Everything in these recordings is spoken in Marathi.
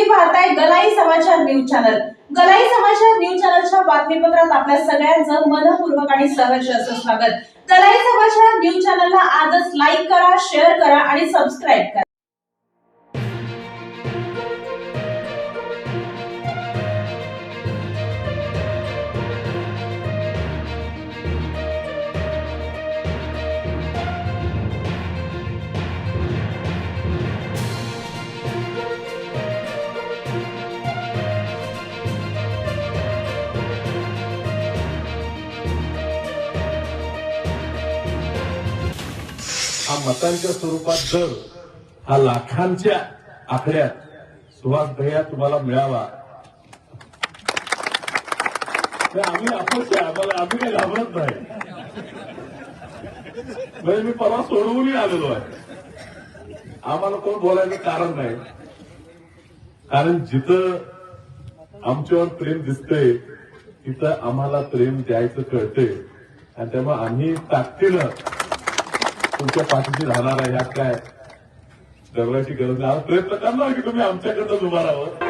तुम्ही पाहताय गलाई समाचार न्यूज चॅनल. गलाई समाचार न्यूज चॅनलच्या बातमीपत्रात आपल्या सगळ्यांचं मनपूर्वक आणि सहर्ष असं स्वागत. गलाई समाचार न्यूज चॅनलला आजच लाईक करा शेअर करा आणि सबस्क्राईब करा. हा मतांच्या स्वरूपात दर हा लाखांच्या आकड्यात सुहास भैया तुम्हाला मिळावा. आम्ही अपक्ष आम्हाला आम्ही काही घाबरत नाही. म्हणजे मी परवा सोडवूनही आलेलो आहे. आम्हाला कोण बोलायचं कारण नाही. कारण जिथं आमच्यावर प्रेम दिसतंय तिथं आम्हाला प्रेम द्यायचं कळतंय. आणि त्यामुळे आम्ही ताकदीनं तुमच्या पाठीशी राहणार आहे यात काय दरवाची गरज नाही प्रयत्न करणार की तुम्ही आमच्याकडनं उभा राहावं.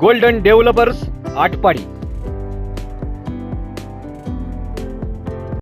Golden developers Atpadi.